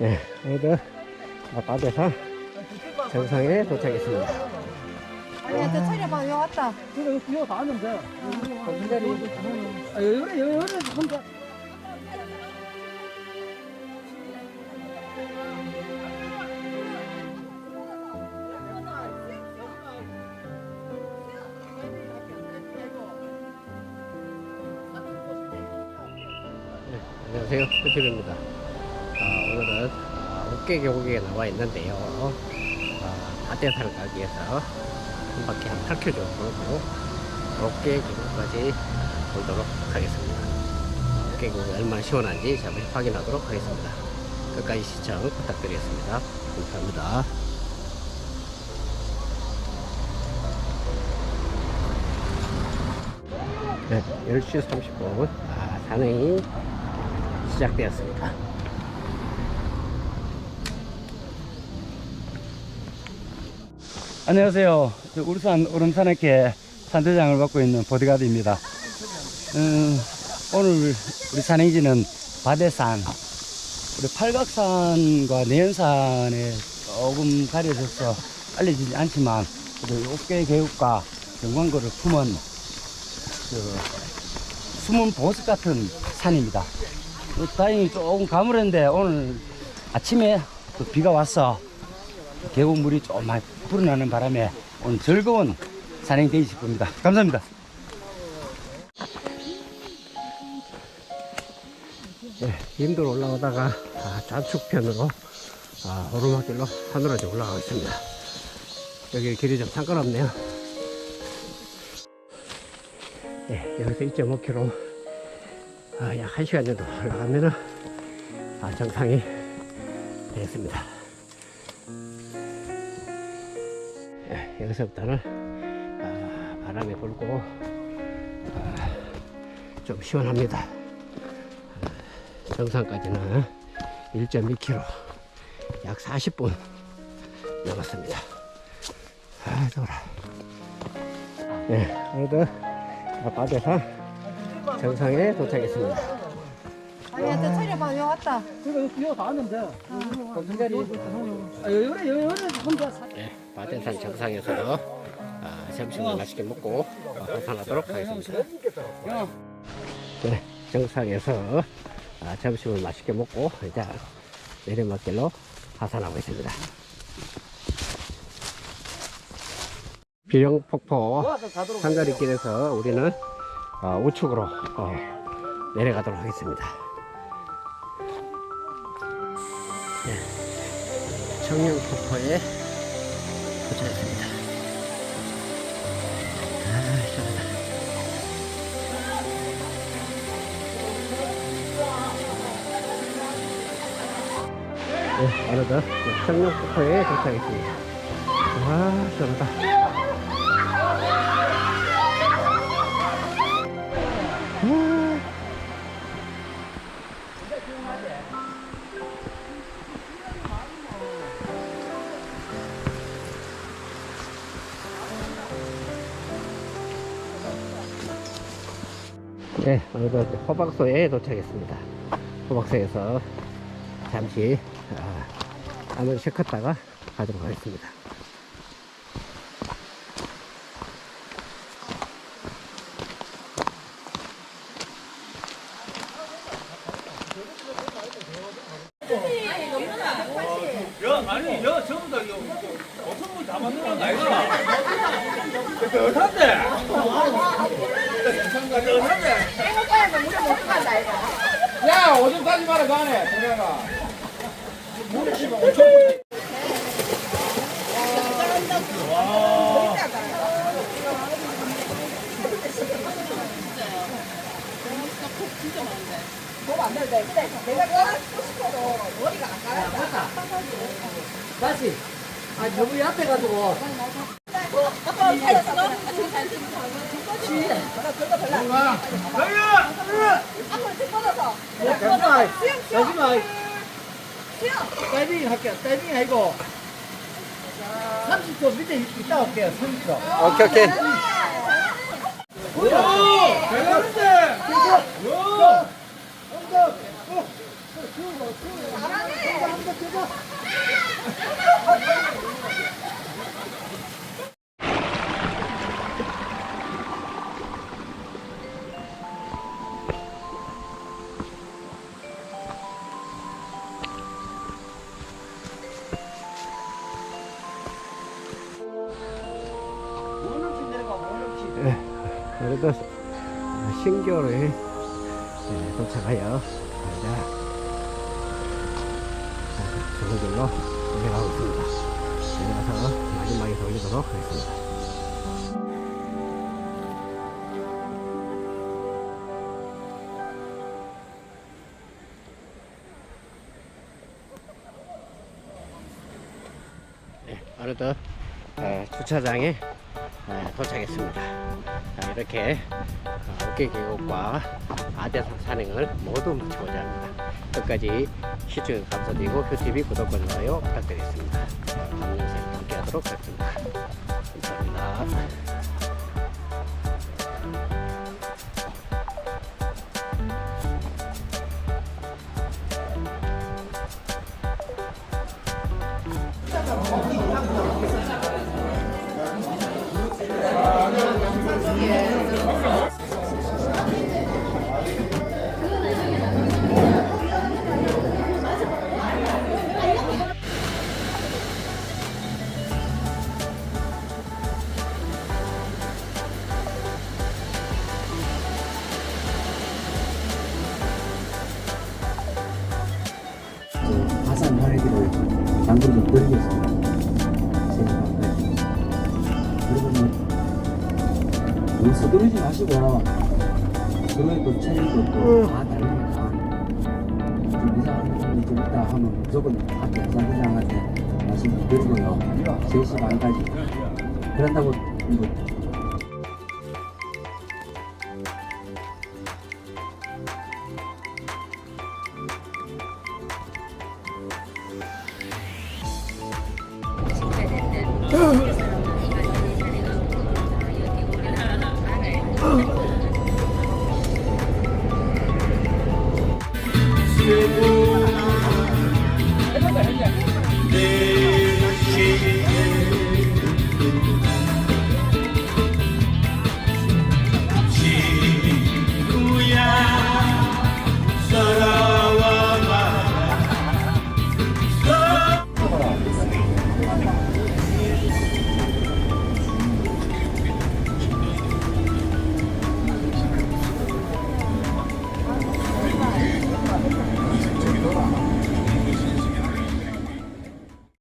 네, 오늘 바다에서 정상에 도착했습니다. 아니, 저 차려봐, 여기 왔다. 이거 이거 다 왔는데. 아, 요래 요래 혼자. 안녕하세요. 끝집입니다. 옥계 계곡에 나와 있는데요. 아, 바대산을 가기 위해서 한 바퀴 한 8km 정도 옥계 계곡까지 돌도록 하겠습니다. 옥계 계곡이 얼마나 시원한지 잠시 확인하도록 하겠습니다. 끝까지 시청 부탁드리겠습니다. 감사합니다. 네, 10시 30분 아, 산행이 시작되었습니다. 안녕하세요. 저 울산 오름산학회 산대장을 맡고 있는 보디가드입니다. 음, 오늘 우리 산행지는 바대산, 우리 팔각산과 내연산에 조금 가려져서 알려지지 않지만 우리 옥계 계곡과 경관고를 품은 그 숨은 보석 같은 산입니다. 어, 다행히 조금 가물었는데 오늘 아침에 또 비가 왔어 계곡물이 좀 많이 불어나는 바람에 오늘 즐거운 산행 되실 겁니다. 감사합니다. 네, 힘들어 올라오다가 아, 좌측편으로 아, 오르막길로 이제 올라가고 있습니다. 여기 길이 좀 상관없네요. 네, 여기서 1.5km 아, 약 1시간 정도 올라가면은 아, 정상이 되겠습니다. 여기서부터는 아, 바람이 불고 아, 좀 시원합니다. 정상까지는 1.2km 약 40분 남았습니다. 아, 더워라. 네, 오늘도 바다에서 정상에 도착했습니다. 아니, 저 차려봐, 여기 왔다. 이거 이거 다 왔는데. 자리. 아, 요래 요래 혼자. 네, 바다산 정상에서 아, 점심을 맛있게 먹고 어, 하산하도록 하겠습니다. 네, 정상에서 아, 점심을 맛있게 먹고 이제 내리막길로 하산하고 있습니다. 비령폭포 한가리 길에서 우리는 어, 우측으로 어, 내려가도록 하겠습니다. 네, 청룡폭포에 도착했습니다. 아, 시원하다. 네, 어느덧 청룡 폭포에 도착했습니다. 와, 시원하다. 아. 네, 오늘도 호박소에 도착했습니다. 호박소에서 잠시 아, 한번 쉬었다가 가도록 하겠습니다. 야, 아니, 야, 전부 다 이거 어떤 분다 만들어 놨나 이거라. 어떤데? 야, 오줌 싸지 마라, 가네, 동네가. 다시. 아, 저분이 앞에 가지고. 잠시만. 다이빙 할게요. 다이빙 아니고. 30초 밑에 있다 올게요. 30초. 오케이, 오케이. 오! 대단 그래도 신교를 네, 도착하여 이제 좋은 길로 내려가고 있습니다. 내려가서 마지막에 돌리도록 하겠습니다. 네, 어느덧 어, 주차장에 어, 도착했습니다. 자, 이렇게 어, 어깨 계곡과 아대산 산행을 모두 마치고자 합니다. 끝까지 시청해 감사드리고 큐TV 구독과 좋아요 부탁드리겠습니다. 다음 영상에 함께 하도록 하겠습니다. 감사합니다. 활기를 당근 좀 뭐, 너무 서두르지 마시고, 그거에 또 체력도 또다 다르니까, 좀 이상한 분이 좀 있다 하면 무조건 앞에 사장한테 말씀 드리고요. 3시 반까지. 그런다고, 뭐, Oh.